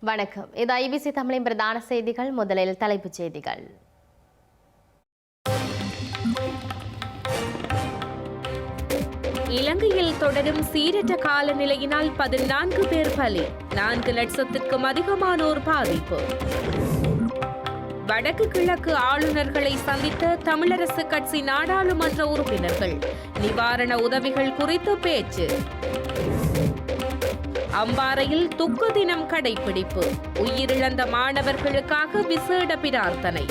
வணக்கம். இது ஐபிசி தமிழின் பிரதான செய்திகள். முதலில் தலைப்புச் செய்திகள். இலங்கையில் தொடரும் சீரற்ற காலநிலையினால் பதினான்கு பேர் பலி நான்கு லட்சத்திற்கும் அதிகமானோர் பாதிப்பு. வடக்கு கிழக்கு ஆளுநர்களை சந்தித்த தமிழரசு கட்சி நாடாளுமன்ற உறுப்பினர்கள் நிவாரண உதவிகள் குறித்து பேச்சு. அம்பாறையில் துக்கு தினம் கடைபிடிப்பு. உயிரிழந்த மாணவர்களுக்காக விசேட பிரார்த்தனை.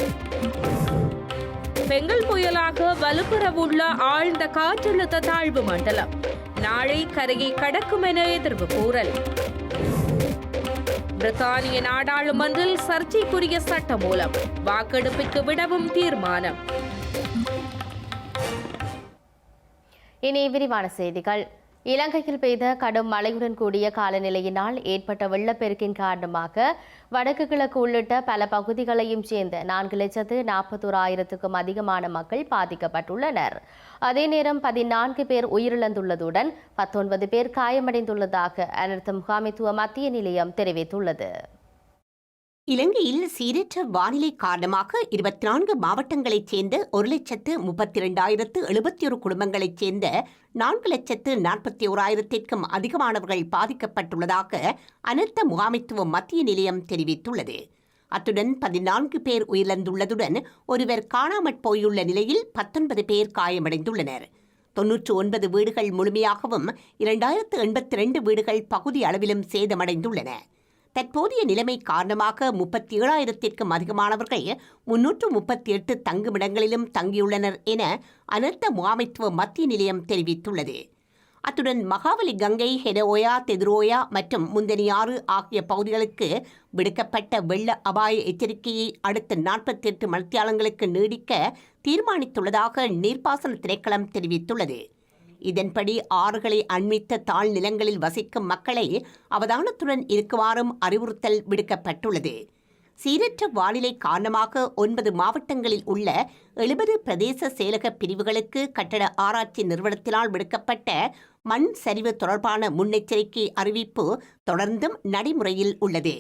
பெங்கல் புயலாக வலுப்புறவுள்ள ஆழ்ந்த காற்றழுத்த தாழ்வு மண்டலம். நாளை கரையை கடக்கும் என எதிர்வு கூறல். பிரித்தானிய நாடாளுமன்றில் சர்ச்சைக்குரிய சட்ட மூலம் வாக்கெடுப்பிற்கு விடவும் தீர்மானம். இனி விரிவான செய்திகள். இலங்கையில் பெய்த கடும் மழையுடன் கூடிய காலநிலையினால் ஏற்பட்ட வெள்ளப்பெருக்கின் காரணமாக வடக்கு கிழக்கு உள்ளிட்ட பல பகுதிகளையும் சேர்ந்த நான்கு லட்சத்து நாற்பத்தோராயிரத்துக்கும் அதிகமான மக்கள் பாதிக்கப்பட்டுள்ளனர். அதே நேரம் பதினான்கு பேர் உயிரிழந்துள்ளதுடன் பத்தொன்பது பேர் காயமடைந்துள்ளதாக அனர்த்த முகாமைத்துவ மத்திய நிலையம் தெரிவித்துள்ளது. இலங்கையில் சீரற்ற வானிலை காரணமாக இருபத்தி நான்கு மாவட்டங்களைச் சேர்ந்த ஒரு லட்சத்து முப்பத்தி இரண்டாயிரத்து எழுபத்தி ஒரு குடும்பங்களைச் சேர்ந்த நான்கு லட்சத்து நாற்பத்தி ஓராயிரத்திற்கும் அதிகமானவர்கள் பாதிக்கப்பட்டுள்ளதாக அனர்த்த முகாமைத்துவ மத்திய நிலையம் தெரிவித்துள்ளது. அத்துடன் பதினான்கு பேர் உயிரிழந்துள்ளதுடன் ஒருவர் காணாமற் போயுள்ள நிலையில் பத்தொன்பது பேர் காயமடைந்துள்ளனர். தொன்னூற்று ஒன்பது வீடுகள் முழுமையாகவும் இரண்டாயிரத்து எண்பத்தி ரெண்டு வீடுகள் பகுதி அளவிலும் சேதமடைந்துள்ளன. தற்போதைய நிலைமை காரணமாக முப்பத்தி ஏழாயிரத்திற்கும் அதிகமானவர்கள் முன்னூற்று முப்பத்தி எட்டு தங்குமிடங்களிலும் தங்கியுள்ளனர் என அனர்த்த முகாமைத்துவ மத்திய நிலையம் தெரிவித்துள்ளது. அத்துடன் மகாவலி கங்கை ஹெடோயா தெதுரோயா மற்றும் முந்தனியாறு ஆகிய பகுதிகளுக்கு விடுக்கப்பட்ட வெள்ள அபாய எச்சரிக்கையை அடுத்த நாற்பத்தி எட்டு மணித்தியாலங்களுக்கு நீடிக்க தீர்மானித்துள்ளதாக நீர்ப்பாசன திணைக்களம் தெரிவித்துள்ளது. இதன்படி ஆறுகளை அண்மித்த தாழ் நிலங்களில் வசிக்கும் மக்களை அவதானத்துடன் இருக்குமாறும் அறிவுறுத்தல் விடுக்கப்பட்டுள்ளது. சீரற்ற வானிலை காரணமாக ஒன்பது மாவட்டங்களில் உள்ள எழுபது பிரதேச செயலக பிரிவுகளுக்கு கட்டட ஆராய்ச்சி நிறுவனத்தினால் விடுக்கப்பட்ட மண் சரிவு தொடர்பான முன்னெச்சரிக்கை அறிவிப்பு தொடர்ந்தும் நடைமுறையில் உள்ளது.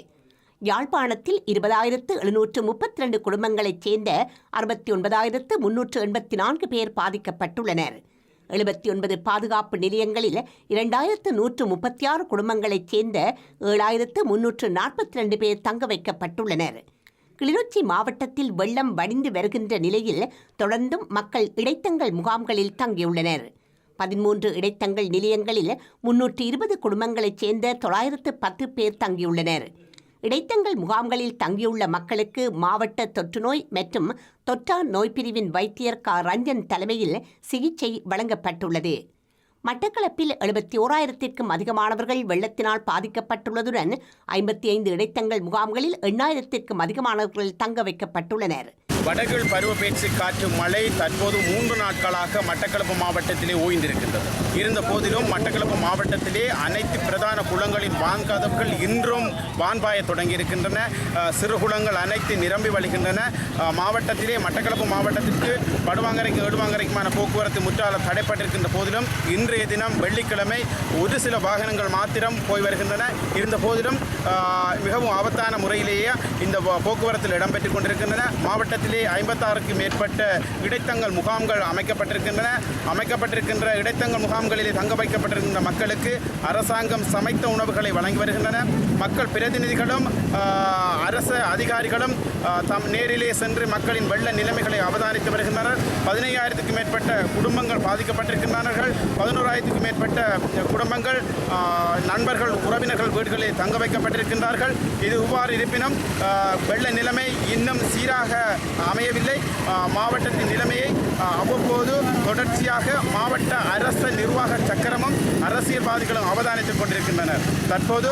யாழ்ப்பாணத்தில் இருபதாயிரத்து எழுநூற்று முப்பத்தி ரெண்டு குடும்பங்களைச் சேர்ந்த அறுபத்தி ஒன்பதாயிரத்து முன்னூற்று எண்பத்தி நான்கு பேர் பாதிக்கப்பட்டுள்ளனர். எழுபத்தி ஒன்பது பாதுகாப்பு நிலையங்களில் இரண்டாயிரத்து நூற்று முப்பத்தி ஆறு குடும்பங்களைச் சேர்ந்த ஏழாயிரத்து முன்னூற்று நாற்பத்தி ரெண்டு பேர் தங்க வைக்கப்பட்டுள்ளனர். கிளிநொச்சி மாவட்டத்தில் வெள்ளம் வடிந்து வருகின்ற நிலையில் தொடர்ந்தும் மக்கள் இடைத்தங்கள் முகாம்களில் தங்கியுள்ளனர். பதிமூன்று இடைத்தங்கள் நிலையங்களில் முன்னூற்று இருபது குடும்பங்களைச் சேர்ந்த தொள்ளாயிரத்து பத்து பேர் தங்கியுள்ளனர். இடைத்தங்கள் முகாம்களில் தங்கியுள்ள மக்களுக்கு மாவட்ட தொற்றுநோய் மற்றும் தொற்றா நோய் பிரிவின் வைத்தியர் க. ரஞ்சன் தலைமையில் சிகிச்சை வழங்கப்பட்டுள்ளது. மட்டக்களப்பில் எழுபத்தி ஓராயிரத்திற்கும் அதிகமானவர்கள் வெள்ளத்தினால் பாதிக்கப்பட்டுள்ளதுடன் ஐம்பத்தி ஐந்து இடைத்தங்கள் முகாம்களில் எண்ணாயிரத்திற்கும் அதிகமானவர்கள் தங்க வைக்கப்பட்டுள்ளனர். வடகிழ் பருவப்பேச்சு காற்று மழை தற்போது மூன்று நாட்களாக மட்டக்களப்பு மாவட்டத்திலே ஓய்ந்திருக்கின்றது. இருந்த போதிலும் மட்டக்களப்பு மாவட்டத்திலே அனைத்து பிரதான குளங்களின் வான்கதவுகள் இன்றும் வான்பாய தொடங்கியிருக்கின்றன. சிறு குளங்கள் அனைத்து நிரம்பி வழிகின்றன. மாவட்டத்திலே மட்டக்களப்பு மாவட்டத்திற்கு படுவாங்கரைக்கும் ஏடுவாங்கரைக்குமான போக்குவரத்து முற்றாலம் தடைப்பட்டிருக்கின்ற போதிலும் இன்றைய தினம் வெள்ளிக்கிழமை ஒரு சில வாகனங்கள் மாத்திரம் போய் வருகின்றன. இருந்த போதிலும் மிகவும் ஆபத்தான முறையிலேயே இந்த போக்குவரத்தில் இடம்பெற்றுக் கொண்டிருக்கின்றன. மாவட்டத்திலே ஐம்பத்தாறுக்கு மேற்பட்ட இடைத்தங்கள் முகாம்கள் அமைக்கப்பட்டிருக்கின்றன. அமைக்கப்பட்டிருக்கின்ற இடைத்தங்கள் முகாம்களிலே தங்க வைக்கப்பட்டிருக்கின்ற மக்களுக்கு அரசாங்கம் சமைத்த உணவுகளை வழங்கி வருகின்றன. மக்கள் பிரதிநிதிகளும் அரச அதிகாரிகளும் தம் நேரிலே சென்று மக்களின் வெள்ள நிலைமைகளை அவதானித்து வருகின்றனர். பதினையாயிரத்துக்கும் மேற்பட்ட குடும்பங்கள் பாதிக்கப்பட்டிருக்கின்றார்கள் பதினோராயிரத்துக்கும் மேற்பட்ட குடும்பங்கள் நண்பர்கள் உறவினர்கள் வீடுகளில் தங்க வைக்கப்பட்டிருக்கின்றார்கள். இது இவ்வாறு இருப்பினும் வெள்ள நிலைமை இன்னும் சீராக அமையவில்லை. மாவட்டத்தின் நிலைமையை அவ்வப்போது தொடர்ச்சியாக மாவட்ட அரச நிர்வாக சக்கரமும் அரசியல்வாதிகளும் அவதானித்துக் கொண்டிருக்கின்றனர். தற்போது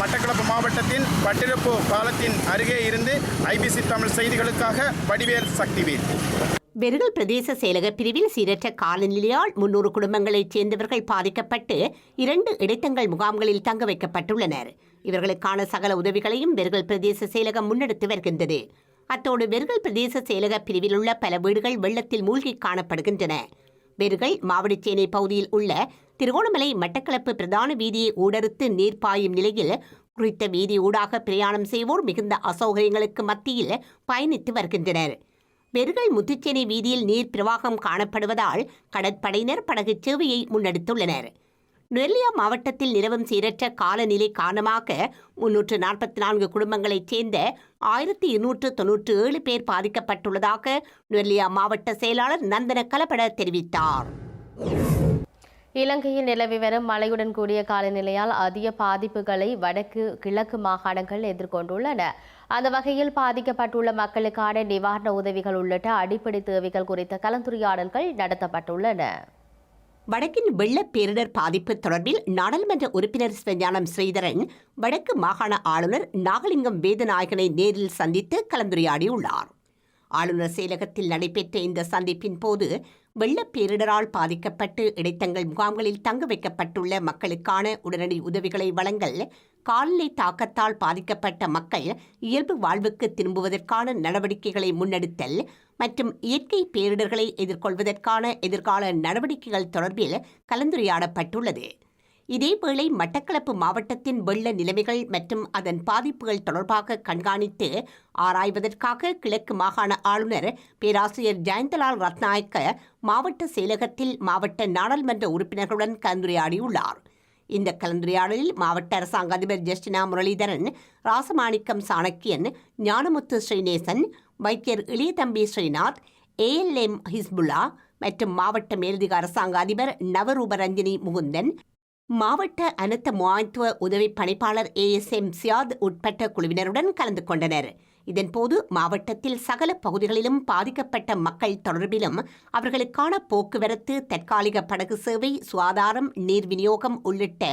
மட்டக்களப்பு மாவட்டத்தின் பட்டிருப்பு பாலத்தின் அருகே இருந்து ஐபிசி தமிழ் செய்திகளுக்காக வடிவேல் சக்திவேல். பெருகல் பிரதேச செயலக பிரிவில் சீரற்ற காலநிலையால் முன்னூறு குடும்பங்களைச் சேர்ந்தவர்கள் பாதிக்கப்பட்டு இரண்டு இடைத்தங்கள் முகாம்களில் தங்க வைக்கப்பட்டுள்ளனர். இவர்களுக்கான சகல உதவிகளையும் பெருகல் பிரதேச செயலகம் முன்னெடுத்து வருகின்றது. அத்தோடு பெருகல் பிரதேச செயலக பிரிவில் உள்ள பல வீடுகள் வெள்ளத்தில் மூழ்கி காணப்படுகின்றன. பெருகல் மாவடிச்சேனை பகுதியில் உள்ள திருகோணமலை மட்டக்களப்பு பிரதான வீதியை ஊடறுத்து நீர் பாயும் நிலையில் குறித்த வீதி ஊடாக பிரயாணம் செய்வோர் மிகுந்த அசௌகரியங்களுக்கு மத்தியில் பயணித்து வருகின்றனர். பெருகல் முத்துச்சேனை வீதியில் நீர் பிரவாகம் காணப்படுவதால் கடற்படையினர் படகு சேவையை முன்னெடுத்துள்ளனர். நெல்லியா மாவட்டத்தில் நிலவும் சீரற்ற காலநிலை காரணமாக முன்னூற்று நாற்பத்தி நான்கு குடும்பங்களைச் சேர்ந்த ஆயிரத்தி இருநூற்று தொன்னூற்று ஏழு பேர் பாதிக்கப்பட்டுள்ளதாக நெல்லியா மாவட்ட செயலாளர் நந்தன கலபட தெரிவித்தார். இலங்கையில் நிலவி வரும் மழையுடன் கூடிய காலநிலையால் அதிக பாதிப்புகளை வடக்கு கிழக்கு மாகாணங்கள் எதிர்கொண்டுள்ளன. அந்த வகையில் பாதிக்கப்பட்டுள்ள மக்களுக்கான நிவாரண உதவிகள் உள்ளிட்ட அடிப்படை தேவைகள் குறித்த கலந்துரையாடல்கள் நடத்தப்பட்டுள்ளன. வடக்கின் வெள்ள பேரிடர் பாதிப்பு தொடர்பில் நாடாளுமன்ற உறுப்பினர் ஸ்வஞானம் ஸ்ரீதரன் வடக்கு மாகாண ஆளுநர் நாகலிங்கம் வேதநாயகனை நேரில் சந்தித்து கலந்துரையாடியுள்ளார். ஆளுநர் செயலகத்தில் நடைபெற்ற இந்த சந்திப்பின் போது வெள்ளப் பேரிடரால் பாதிக்கப்பட்டு இடைத்தங்கள் முகாம்களில் தங்க வைக்கப்பட்டுள்ள மக்களுக்கான உடனடி உதவிகளை வழங்கல் காலநிலை தாக்கத்தால் பாதிக்கப்பட்ட மக்கள் இயல்பு வாழ்வுக்கு திரும்புவதற்கான நடவடிக்கைகளை முன்னெடுத்தல் மற்றும் இயற்கை பேரிடர்களை எதிர்கொள்வதற்கான எதிர்கால நடவடிக்கைகள் தொடர்பில் கலந்துரையாடப்பட்டுள்ளது. இதேவேளை மட்டக்களப்பு மாவட்டத்தின் வெள்ள நிலைமைகள் மற்றும் அதன் பாதிப்புகள் தொடர்பாக கண்காணித்து ஆராய்வதற்காக கிழக்கு மாகாண ஆளுநர் பேராசிரியர் ஜெயந்தலால் ரத்நாயக்க மாவட்ட செயலகத்தில் மாவட்ட நாடாளுமன்ற உறுப்பினர்களுடன் கலந்துரையாடியுள்ளார். இந்த கலந்துரையாடலில் மாவட்ட அரசாங்க அதிபர் ஜஸ்டினா முரளிதரன் ராசமாணிக்கம் சாணக்கியன் ஞானமுத்து ஸ்ரீநேசன் வைத்தியர் இளையதம்பி ஸ்ரீநாத் ஏஎல்எம் ஹிஸ்புல்லா மற்றும் மாவட்ட மேலதிக அரசாங்க அதிபர் நவரூபரஞ்சினி முகுந்தன் மாவட்ட அனர்த்த முகாமைத்துவ உதவி பணிப்பாளர் ஏ எஸ் எம் சியாத் உட்பட்ட குழுவினருடன் கலந்து கொண்டனர். இதன்போது மாவட்டத்தில் சகல பகுதிகளிலும் பாதிக்கப்பட்ட மக்கள் தொடர்பிலும் அவர்களுக்கான போக்குவரத்து தற்காலிக படகு சேவை சுகாதாரம் நீர் விநியோகம் உள்ளிட்ட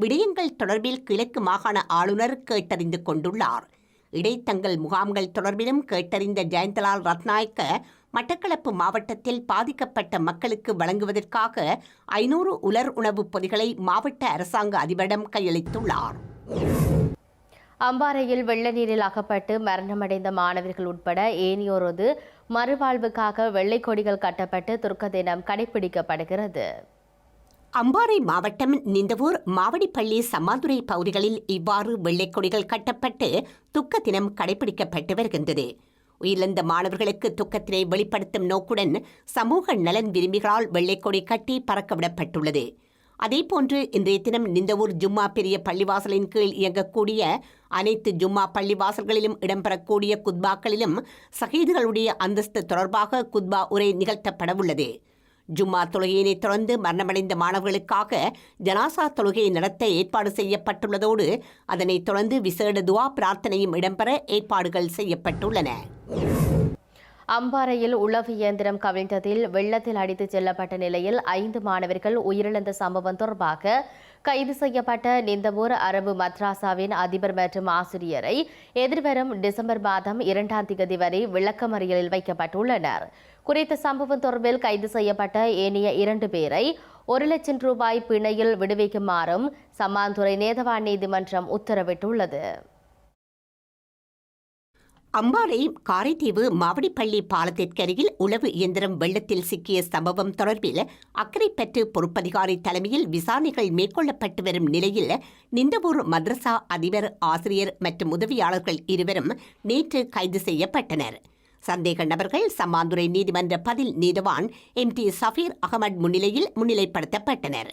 விடயங்கள் தொடர்பில் கிழக்கு மாகாண ஆளுநர் கேட்டறிந்து கொண்டுள்ளார். இடைத்தங்கள் முகாம்கள் தொடர்பிலும் கேட்டறிந்த ஜெயந்தலால் ரத்நாயக்க மட்டக்களப்பு மாவட்டத்தில் பாதிக்கப்பட்ட மக்களுக்கு வழங்குவதற்காக ஐநூறு உலர் உணவுப் பொதிகளை மாவட்ட அரசாங்க அதிபரிடம் கையளித்துள்ளார். அம்பாறையில் வெள்ள நீரில் அகப்பட்டு மரணமடைந்த மாணவர்கள் உட்பட ஏனியோரது மறுவாழ்வுக்காக வெள்ளை கொடிகள் கட்டப்பட்டு துர்க்க தினம் கடைபிடிக்கப்படுகிறது. அம்பாறை மாவட்டம் நிந்தவூர் மாவடிப்பள்ளி சம்மாதுரை பகுதிகளில் இவ்வாறு வெள்ளைக்கொடிகள் கட்டப்பட்டு துக்க தினம் கடைபிடிக்கப்பட்டு வருகின்றது. உயிரிழந்த மாணவர்களுக்கு துக்கத்தினை வெளிப்படுத்தும் நோக்குடன் சமூக நலன் விரும்பிகளால் வெள்ளைக்கொடி கட்டி பறக்கவிடப்பட்டுள்ளது. அதேபோன்று இன்றைய தினம் நிந்தவூர் ஜும்மா பெரிய பள்ளிவாசலின் கீழ் இயங்கக்கூடிய அனைத்து ஜும்மா பள்ளிவாசல்களிலும் இடம்பெறக்கூடிய குத்பாக்களிலும் சகீதுகளுடைய அந்தஸ்து தொடர்பாக குத்பா உரை நிகழ்த்தப்படவுள்ளது. ஜும்மா தொழுகையினை தொடர்ந்து மரணமடைந்த மாணவர்களுக்காக ஜனாசா தொழுகையை நடத்த ஏற்பாடு செய்யப்பட்டுள்ளதோடு அதனைத் தொடர்ந்து விசேட துவா பிரார்த்தனையும் இடம்பெற ஏற்பாடுகள் செய்யப்பட்டுள்ளன. அம்பாறையில் உளவு இயந்திரம் கவிழ்ந்ததில் வெள்ளத்தில் அடித்துச் செல்லப்பட்ட நிலையில் ஐந்து மாணவர்கள் உயிரிழந்த சம்பவம் தொடர்பாக கைது செய்யப்பட்ட நிந்தமூர் அரபு மத்ராசாவின் அதிபர் மற்றும் ஆசிரியரை எதிர்வரும் டிசம்பர் மாதம் இரண்டாம் தேதி வரை விளக்கமறியலில் வைக்கப்பட்டுள்ளனர். குறித்த சம்பவம் தொடர்பில் கைது செய்யப்பட்ட ஏனைய இரண்டு பேரை ஒரு லட்சம் ரூபாய் பிணையில் விடுவிக்குமாறும் சம்மாந்துறை நேதவான் நீதிமன்றம் உத்தரவிட்டுள்ளது. அம்பாறை காரைதீவு மாவடிப்பள்ளி பாலத்திற்கருகில் உளவு இயந்திரம் வெள்ளத்தில் சிக்கிய சம்பவம் தொடர்பில் அக்கறைப்பற்று பொறுப்பதிகாரி தலைமையில் விசாரணைகள் மேற்கொள்ளப்பட்டு வரும் நிலையில் நிந்தவூர் மதரசா அதிபர் ஆசிரியர் மற்றும் உதவியாளர்கள் இருவரும் நேற்று கைது செய்யப்பட்டனர். சந்தேக நபர்கள் சம்மாந்துறை நீதிமன்ற பதில் நீதவான் எம் டி சஃபீர் அகமது முன்னிலையில் முன்னிலைப்படுத்தப்பட்டனர்.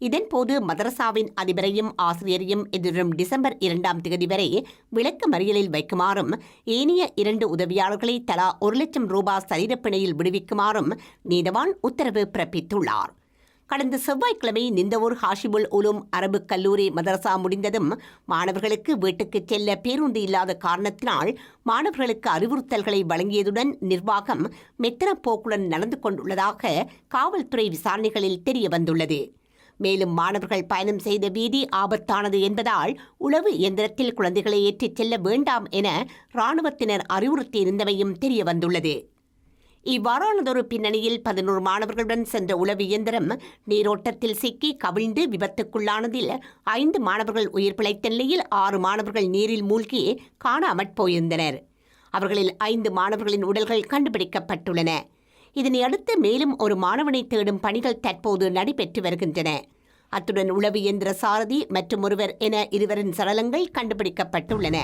இதன்போது மதரசாவின் அதிபரையும் ஆசிரியரையும் எதிர்வரும் டிசம்பர் இரண்டாம் தேதி வரை விளக்க மறியலில் வைக்குமாறும் ஏனைய இரண்டு உதவியாளர்களை தலா ஒரு லட்சம் ரூபாய் சரீரப்பிணையில் விடுவிக்குமாறும் நீதவான் உத்தரவு பிறப்பித்துள்ளார். கடந்த செவ்வாய்க்கிழமை நிந்தவூர் ஹாஷிபுல் உலும் அரபு கல்லூரி மதரசா முடிந்ததும் மாணவர்களுக்கு வீட்டுக்கு செல்ல பேருந்து இல்லாத காரணத்தினால் மாணவர்களுக்கு அறிவுறுத்தல்களை வழங்கியதுடன் நிர்வாகம் மெத்தன போக்குடன் நடந்து கொண்டுள்ளதாக காவல்துறை விசாரணைகளில் தெரியவந்துள்ளது மேலும் மாணவர்கள் பயணம் செய்த வீதி ஆபத்தானது என்பதால் உளவு இயந்திரத்தில் குழந்தைகளை ஏற்றிச் செல்ல வேண்டாம் என இராணுவத்தினர் அறிவுறுத்தியிருந்தமையும் தெரியவந்துள்ளது இவ்வாறானதொரு பின்னணியில் பதினோரு மாணவர்களுடன் சென்ற உளவு இயந்திரம் நீரோட்டத்தில் சிக்கி கவிழ்ந்து விபத்துக்குள்ளானதில் ஐந்து மாணவர்கள் உயிர் பிழைத்த நிலையில் ஆறு மாணவர்கள் நீரில் மூழ்கி காணாமற் போயிருந்தனர். அவர்களில் ஐந்து மாணவர்களின் உடல்கள் கண்டுபிடிக்கப்பட்டுள்ளன. இதனையடுத்து மேலும் ஒரு மாணவனை தேடும் பணிகள் தற்போது நடைபெற்று வருகின்றன. அத்துடன் உளவு இயந்திர சாரதி மற்றும் ஒருவர் என இருவரின் சடலங்கள் கண்டுபிடிக்கப்பட்டுள்ளன.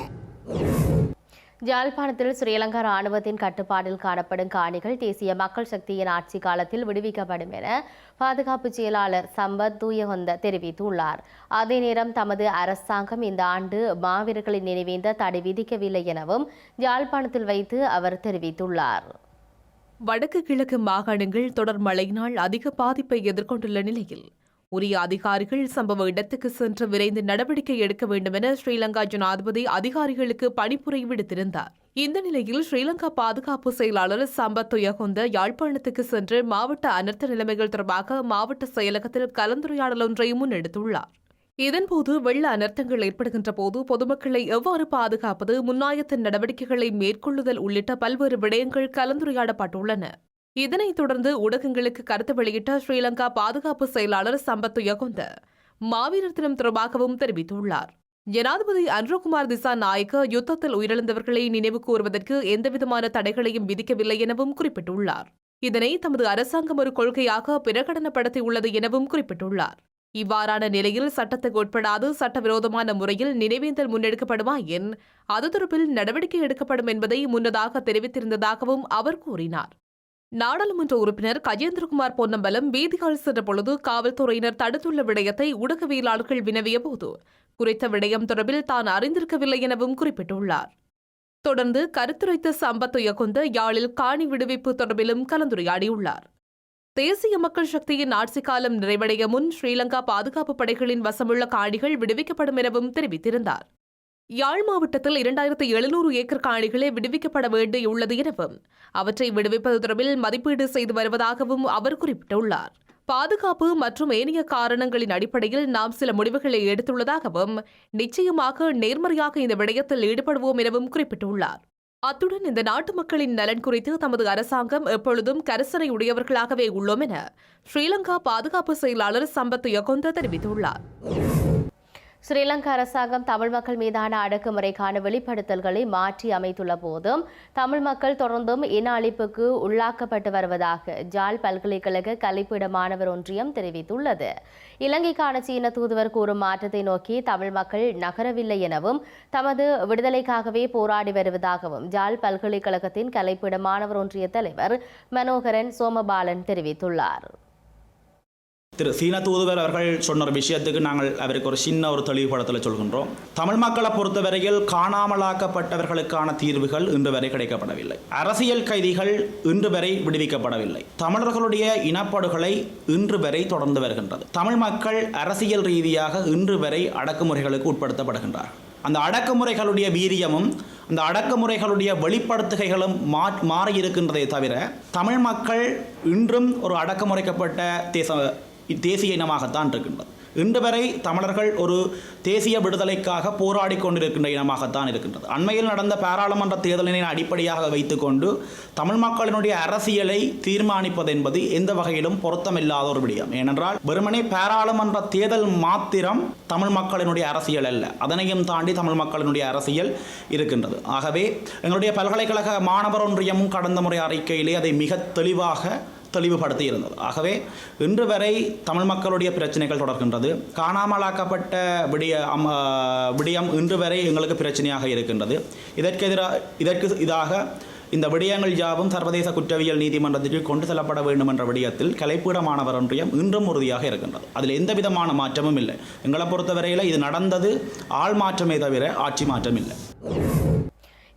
யாழ்ப்பாணத்தில் ஸ்ரீலங்கா ராணுவத்தின் கட்டுப்பாட்டில் காணப்படும் காணிகள் தேசிய மக்கள் சக்தியின் ஆட்சி காலத்தில் விடுவிக்கப்படும் என பாதுகாப்பு செயலாளர் சம்பத் தூயகொந்த தெரிவித்துள்ளார். அதே நேரம் தமது அரசாங்கம் இந்த ஆண்டு மாவீரர்களின் நினைவேந்த தடை விதிக்கவில்லை எனவும் யாழ்ப்பாணத்தில் வைத்து அவர் தெரிவித்துள்ளார். வடக்கு கிழக்கு மாகாணங்கள் தொடர் மழையினால் அதிக பாதிப்பை எதிர்கொண்டுள்ள நிலையில் உரிய அதிகாரிகள் சம்பவ இடத்துக்கு சென்று விரைந்து நடவடிக்கை எடுக்க வேண்டும் என ஸ்ரீலங்கா ஜனாதிபதி அதிகாரிகளுக்கு பணிப்புரை விடுத்திருந்தார். இந்த நிலையில் ஸ்ரீலங்கா பாதுகாப்பு செயலாளர் சம்பத் துயகொந்த யாழ்ப்பாணத்துக்கு சென்று மாவட்ட அனர்த்த நிலைமைகள் தொடர்பாக மாவட்ட செயலகத்தில் கலந்துரையாடல் ஒன்றை முன்னெடுத்துள்ளார். இதன்போது வெள்ள அனர்த்தங்கள் ஏற்படுகின்ற போது பொதுமக்களை எவ்வாறு பாதுகாப்பது முன்னாயத்தின் நடவடிக்கைகளை மேற்கொள்ளுதல் உள்ளிட்ட பல்வேறு விடயங்கள் கலந்துரையாடப்பட்டுள்ளன. இதனைத் தொடர்ந்து ஊடகங்களுக்கு கருத்து வெளியிட்ட ஸ்ரீலங்கா பாதுகாப்பு செயலாளர் சம்பத்து யகொந்த மாவீரர் தினம் தொடர்பாகவும் தெரிவித்துள்ளார். ஜனாதிபதி அன்ருகுமார் திசா நாயக்க யுத்தத்தில் உயிரிழந்தவர்களை நினைவு கூறுவதற்கு எந்தவிதமான தடைகளையும் விதிக்கவில்லை எனவும் குறிப்பிட்டுள்ளார். இதனை தமது அரசாங்கம் ஒரு கொள்கையாக பிரகடனப்படுத்தியுள்ளது எனவும் குறிப்பிட்டுள்ளார். இவ்வாறான நிலையில் சட்டத்துக்கு உட்படாது சட்டவிரோதமான முறையில் நினைவேந்தல் முன்னெடுக்கப்படுமாயின் அது தொடர்பில் நடவடிக்கை எடுக்கப்படும் என்பதை முன்னதாக தெரிவித்திருந்ததாகவும் அவர் கூறினார். நாடாளுமன்ற உறுப்பினர் கஜேந்திரகுமார் பொன்னம்பலம் வீதிகள் சென்ற பொழுது காவல்துறையினர் தடுத்துள்ள விடயத்தை ஊடகவியலாளர்கள் வினவிய போது குறித்த விடயம் தொடர்பில் தான் அறிந்திருக்கவில்லை எனவும் குறிப்பிட்டுள்ளார். தொடர்ந்து கருத்துரைத்த சம்பத் உயர்கொண்ட யாழில் காணி விடுவிப்பு தொடர்பிலும் கலந்துரையாடியுள்ளார். தேசிய மக்கள் சக்தியின் ஆட்சி காலம் நிறைவடைய முன் ஸ்ரீலங்கா பாதுகாப்பு படைகளின் வசமுள்ள காணிகள் விடுவிக்கப்படும் எனவும் தெரிவித்திருந்தார். யாழ் மாவட்டத்தில் இரண்டாயிரத்து எழுநூறு ஏக்கர் காணிகளே விடுவிக்கப்பட வேண்டியுள்ளது எனவும் அவற்றை விடுவிப்பது தொடர்பில் மதிப்பீடு செய்து வருவதாகவும் அவர் குறிப்பிட்டுள்ளார். பாதுகாப்பு மற்றும் ஏனைய காரணங்களின் அடிப்படையில் நாம் சில முடிவுகளை எடுத்துள்ளதாகவும் நிச்சயமாக நேர்மறையாக இந்த விடயத்தில் ஈடுபடுவோம் எனவும் குறிப்பிட்டுள்ளார். அத்துடன் இந்த நாட்டு மக்களின் நலன் குறித்து தமது அரசாங்கம் எப்பொழுதும் கரிசனை உடையவர்களாகவே உள்ளோம் என ஸ்ரீலங்கா பாதுகாப்பு செயலாளர் சம்பத் யகொந்த தெரிவித்துள்ளார். ஸ்ரீலங்கா அரசாங்கம் தமிழ் மக்கள் மீதான அடக்குமுறைக்கான வெளிப்படுத்தல்களை மாற்றி அமைத்துள்ள போதும் தமிழ் மக்கள் தொடர்ந்தும் இன அழிப்புக்கு உள்ளாக்கப்பட்டு வருவதாக ஜால் பல்கலைக்கழக கலைப்பீட மாணவர் ஒன்றியம் தெரிவித்துள்ளது. இலங்கைக்கான சீன தூதுவர் கூறும் மாற்றத்தை நோக்கி தமிழ் மக்கள் நகரவில்லை எனவும் தமது விடுதலைக்காகவே போராடி வருவதாகவும் ஜால் பல்கலைக்கழகத்தின் கலைப்பிட மாணவர் ஒன்றிய தலைவர் மனோகரன் சோமபாலன் தெரிவித்துள்ளார். திரு சீன தூதுவர் அவர்கள் சொன்ன ஒரு விஷயத்துக்கு நாங்கள் அவருக்கு ஒரு சின்ன ஒரு தெளிவுபடத்தில் சொல்கின்றோம். தமிழ் மக்களை பொறுத்தவரையில் காணாமலாக்கப்பட்டவர்களுக்கான தீர்வுகள் இன்று வரை கிடைக்கப்படவில்லை. அரசியல் கைதிகள் இன்று வரை விடுவிக்கப்படவில்லை. தமிழர்களுடைய இனப்படுகொலை இன்று வரை தொடர்ந்து வருகின்றது. தமிழ் மக்கள் அரசியல் ரீதியாக இன்று வரை அடக்குமுறைகளுக்கு உட்படுத்தப்படுகின்றார் அந்த அடக்குமுறைகளுடைய வீரியமும் அந்த அடக்குமுறைகளுடைய வெளிப்படுத்துகைகளும் மா மாறியிருக்கின்றதை தவிர தமிழ் மக்கள் இன்றும் ஒரு அடக்குமுறைக்கப்பட்ட தேச தேசிய இனமாகத்தான் இருக்கின்றது. இன்று வரை தமிழர்கள் ஒரு தேசிய விடுதலைக்காக போராடி கொண்டிருக்கின்ற இனமாகத்தான் இருக்கின்றது. அண்மையில் நடந்த பாராளுமன்ற தேர்தலினை அடிப்படையாக வைத்துக்கொண்டு தமிழ் மக்களினுடைய அரசியலை தீர்மானிப்பது என்பது எந்த வகையிலும் பொருத்தமில்லாத ஒரு விடயம். ஏனென்றால் வெறுமனே பாராளுமன்ற தேர்தல் மாத்திரம் தமிழ் மக்களினுடைய அரசியல் அல்ல. அதனையும் தாண்டி தமிழ் மக்களினுடைய அரசியல் இருக்கின்றது. ஆகவே எங்களுடைய பல்கலைக்கழக மாணவர் ஒன்றியமும் கடந்த முறை அறிக்கையிலே அதை மிக தெளிவாக தெளிவுபடுத்தி இருந்தது ஆகவே இன்று வரை தமிழ் மக்களுடைய பிரச்சனைகள் தொடர்கின்றது. காணாமலாக்கப்பட்ட விடிய அம் விடயம் இன்று வரை எங்களுக்கு பிரச்சனையாக இருக்கின்றது. இதற்கு எதிராக இதற்கு இதாக இந்த விடயங்கள் யாவும் சர்வதேச குற்றவியல் நீதிமன்றத்திற்கு கொண்டு செல்லப்பட வேண்டும் என்ற விடயத்தில் கலைப்பீடமானவர் ஒன்றியம் இன்றும் உறுதியாக இருக்கின்றது. அதில் எந்த விதமான மாற்றமும் இல்லை. எங்களை பொறுத்தவரையில் இது நடந்தது ஆள் மாற்றமே தவிர ஆட்சி மாற்றம் இல்லை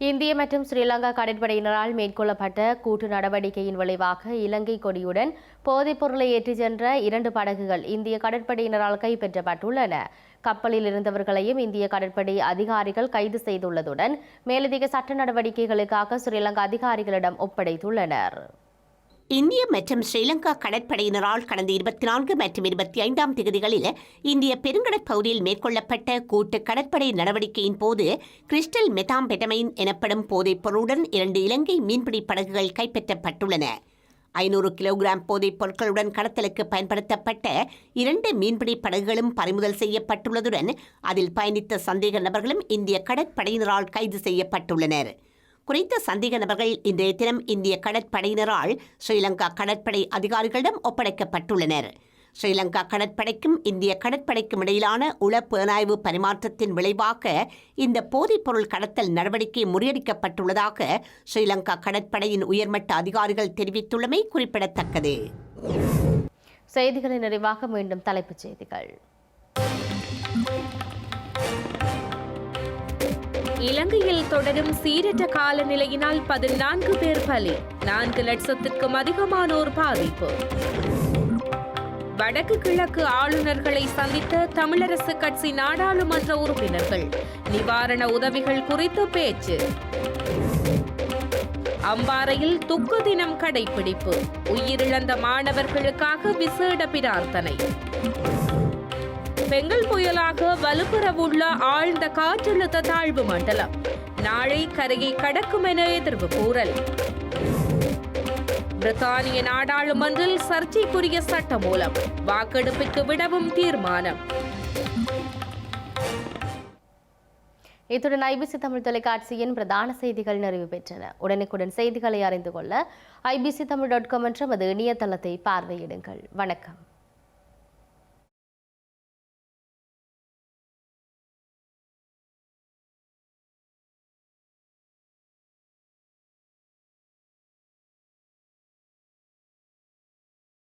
இந்திய மற்றும் ஸ்ரீலங்கா கடற்படையினரால் மேற்கொள்ளப்பட்ட கூட்டு நடவடிக்கையின் விளைவாக இலங்கை கொடியுடன் போதைப் பொருளை ஏற்றிச் சென்ற இரண்டு படகுகள் இந்திய கடற்படையினரால் கைப்பற்றப்பட்டுள்ளன. கப்பலில் இருந்தவர்களையும் இந்திய கடற்படை அதிகாரிகள் கைது செய்துள்ளதுடன் மேலதிக சட்ட நடவடிக்கைகளுக்காக ஸ்ரீலங்கா அதிகாரிகளிடம் ஒப்படைத்துள்ளனர். இந்திய மற்றும் ஸ்ரீலங்கா கடற்படையினரால் கடந்த இருபத்தி நான்கு மற்றும் இருபத்தி ஐந்தாம் தேதிகளில் இந்திய பெருங்கடற்பகுதியில் மேற்கொள்ளப்பட்ட கூட்டு கடற்படை நடவடிக்கையின் போது கிறிஸ்டல் மெதாம்பெட்டமைன் எனப்படும் போதைப் பொருளுடன் இரண்டு இலங்கை மீன்பிடி படகுகள் கைப்பற்றப்பட்டுள்ளன. ஐநூறு கிலோகிராம் போதைப் பொருட்களுடன் கடத்தலுக்கு பயன்படுத்தப்பட்ட இரண்டு மீன்பிடி படகுகளும் பறிமுதல் செய்யப்பட்டுள்ளதுடன் அதில் பயணித்த சந்தேக நபர்களும் இந்திய கடற்படையினரால் கைது செய்யப்பட்டுள்ளனர். குறித்த சந்தேக நபர்கள் இன்றைய தினம் இந்திய கடற்படையினரால் ஸ்ரீலங்கா கடற்படை அதிகாரிகளிடம் ஒப்படைக்கப்பட்டுள்ளனர். ஸ்ரீலங்கா கடற்படைக்கும் இந்திய கடற்படைக்கும் இடையிலான உள புலனாய்வு பரிமாற்றத்தின் விளைவாக இந்த போதைப்பொருள் கடத்தல் நடவடிக்கை முறியடிக்கப்பட்டுள்ளதாக ஸ்ரீலங்கா கடற்படையின் உயர்மட்ட அதிகாரிகள் தெரிவித்துள்ளமை குறிப்பிடத்தக்கது. செய்திகளின் நிறைவாக மீண்டும் தலைப்புச் செய்திகள். இலங்கையில் தொடரும் சீரற்ற காலநிலையினால் பதினான்கு பேர் பலி நான்கு லட்சத்திற்கும் அதிகமானோர் பாதிப்பு. வடக்கு கிழக்கு ஆளுநர்களை சந்தித்த தமிழரசு கட்சி நாடாளுமன்ற உறுப்பினர்கள் நிவாரண உதவிகள் குறித்து பேச்சு. அம்பாறையில் துக்கு தினம் கடைபிடிப்பு உயிரிழந்த மாணவர்களுக்காக விசேட பிரார்த்தனை. பெங்கல் புயலாக வலுப்பெறவுள்ள ஆழ்ந்த காற்றழுத்த தாழ்வு மண்டலம். நாளை கரையை கடக்கும் என எதிர்வு கூறல். பிரித்தானிய நாடாளுமன்றில் சர்ச்சைக்குரிய சட்ட மூலம் வாக்கெடுப்புக்கு விடவும் தீர்மானம். இத்துடன் ஐபிசி தமிழ் தொலைக்காட்சியின் பிரதான செய்திகள் நிறைவு பெற்றன. உடனுக்குடன் செய்திகளை அறிந்து கொள்ள ஐபிசி தமிழ் டாட் காம் என்ற மது இணையதளத்தை பார்வையிடுங்கள். வணக்கம்.